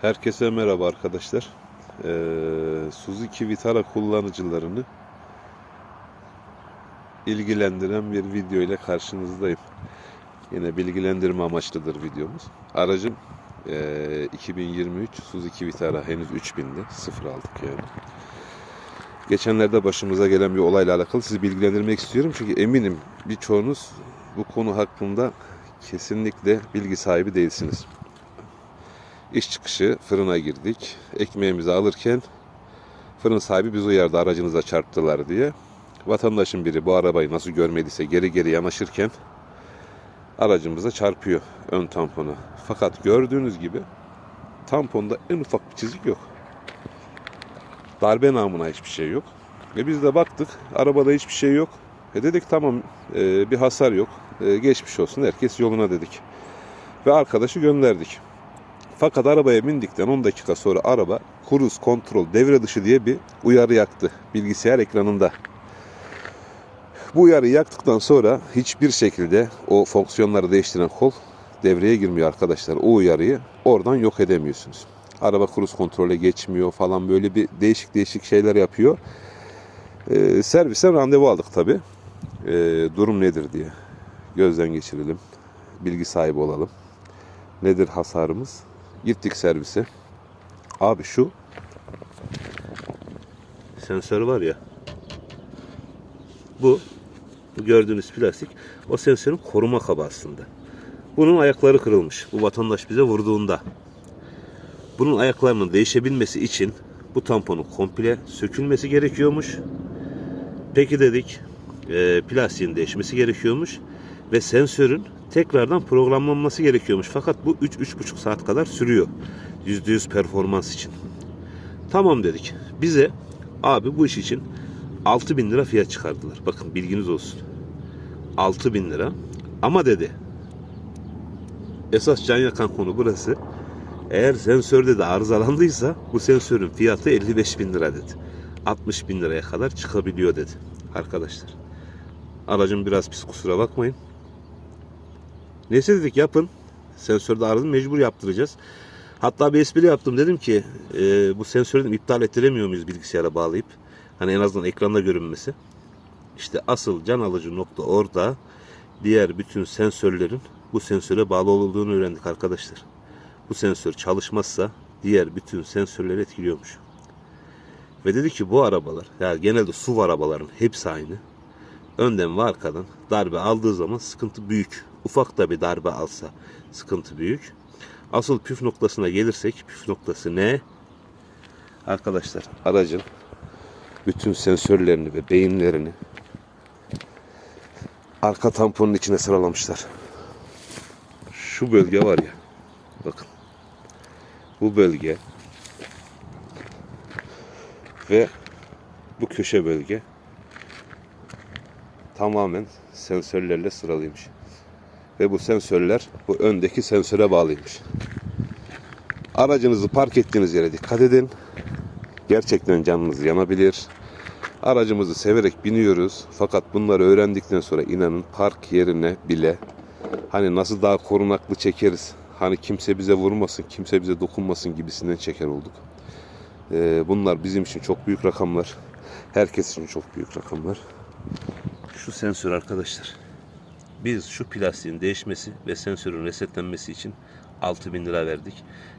Herkese merhaba arkadaşlar. Ee, Suzuki Vitara kullanıcılarını ilgilendiren bir video ile karşınızdayım. Yine bilgilendirme amaçlıdır videomuz. Aracım ee, 2023 Suzuki Vitara henüz 3000'de sıfır aldık yani. Geçenlerde başımıza gelen bir olayla alakalı sizi bilgilendirmek istiyorum. Çünkü eminim birçoğunuz bu konu hakkında kesinlikle bilgi sahibi değilsiniz. İş çıkışı fırına girdik. Ekmeğimizi alırken fırın sahibi bizi uyardı aracınıza çarptılar diye. Vatandaşın biri bu arabayı nasıl görmediyse geri geri yanaşırken aracımıza çarpıyor ön tamponu. Fakat gördüğünüz gibi tamponda en ufak bir çizik yok. Darbe namına hiçbir şey yok. Ve biz de baktık arabada hiçbir şey yok. E dedik tamam e, bir hasar yok. E, geçmiş olsun herkes yoluna dedik. Ve arkadaşı gönderdik. Fakat arabaya bindikten 10 dakika sonra araba cruise kontrol devre dışı diye bir uyarı yaktı bilgisayar ekranında. Bu uyarıyı yaktıktan sonra hiçbir şekilde o fonksiyonları değiştiren kol devreye girmiyor arkadaşlar. O uyarıyı oradan yok edemiyorsunuz. Araba cruise kontrole geçmiyor falan böyle bir değişik değişik şeyler yapıyor. Ee, servisten randevu aldık tabi. durum nedir diye gözden geçirelim. Bilgi sahibi olalım. Nedir hasarımız? Gittik servise. Abi şu sensör var ya. Bu, bu gördüğünüz plastik o sensörün koruma kabı aslında. Bunun ayakları kırılmış. Bu vatandaş bize vurduğunda. Bunun ayaklarının değişebilmesi için bu tamponun komple sökülmesi gerekiyormuş. Peki dedik e, plastiğin değişmesi gerekiyormuş ve sensörün tekrardan programlanması gerekiyormuş. Fakat bu 3-3,5 saat kadar sürüyor. %100 performans için. Tamam dedik. Bize abi bu iş için 6000 lira fiyat çıkardılar. Bakın bilginiz olsun. 6000 lira. Ama dedi esas can yakan konu burası. Eğer sensörde de arızalandıysa bu sensörün fiyatı 55 bin lira dedi. 60 bin liraya kadar çıkabiliyor dedi arkadaşlar. Aracım biraz pis kusura bakmayın. Neyse dedik yapın. Sensörde aradım mecbur yaptıracağız. Hatta bir espri yaptım dedim ki e, bu sensörü iptal ettiremiyor muyuz bilgisayara bağlayıp? Hani en azından ekranda görünmesi. İşte asıl can alıcı nokta orada. Diğer bütün sensörlerin bu sensöre bağlı olduğunu öğrendik arkadaşlar. Bu sensör çalışmazsa diğer bütün sensörleri etkiliyormuş. Ve dedi ki bu arabalar, yani genelde SUV arabaların hepsi aynı. Önden ve arkadan darbe aldığı zaman sıkıntı büyük. Ufak da bir darbe alsa sıkıntı büyük. Asıl püf noktasına gelirsek püf noktası ne? Arkadaşlar aracın bütün sensörlerini ve beyinlerini arka tamponun içine sıralamışlar. Şu bölge var ya. Bakın. Bu bölge ve bu köşe bölge tamamen sensörlerle sıralıymış. Ve bu sensörler bu öndeki sensöre bağlıymış. Aracınızı park ettiğiniz yere dikkat edin. Gerçekten canınız yanabilir. Aracımızı severek biniyoruz. Fakat bunları öğrendikten sonra inanın park yerine bile hani nasıl daha korunaklı çekeriz. Hani kimse bize vurmasın, kimse bize dokunmasın gibisinden çeker olduk. Ee, bunlar bizim için çok büyük rakamlar. Herkes için çok büyük rakamlar. Şu sensör arkadaşlar. Biz şu plastiğin değişmesi ve sensörün resetlenmesi için 6000 lira verdik.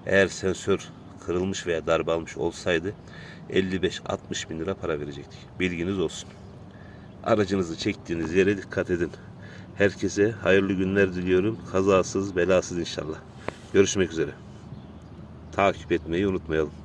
Eğer sensör kırılmış veya darbe almış olsaydı 55-60 bin lira para verecektik. Bilginiz olsun. Aracınızı çektiğiniz yere dikkat edin. Herkese hayırlı günler diliyorum. Kazasız belasız inşallah. Görüşmek üzere. Takip etmeyi unutmayalım.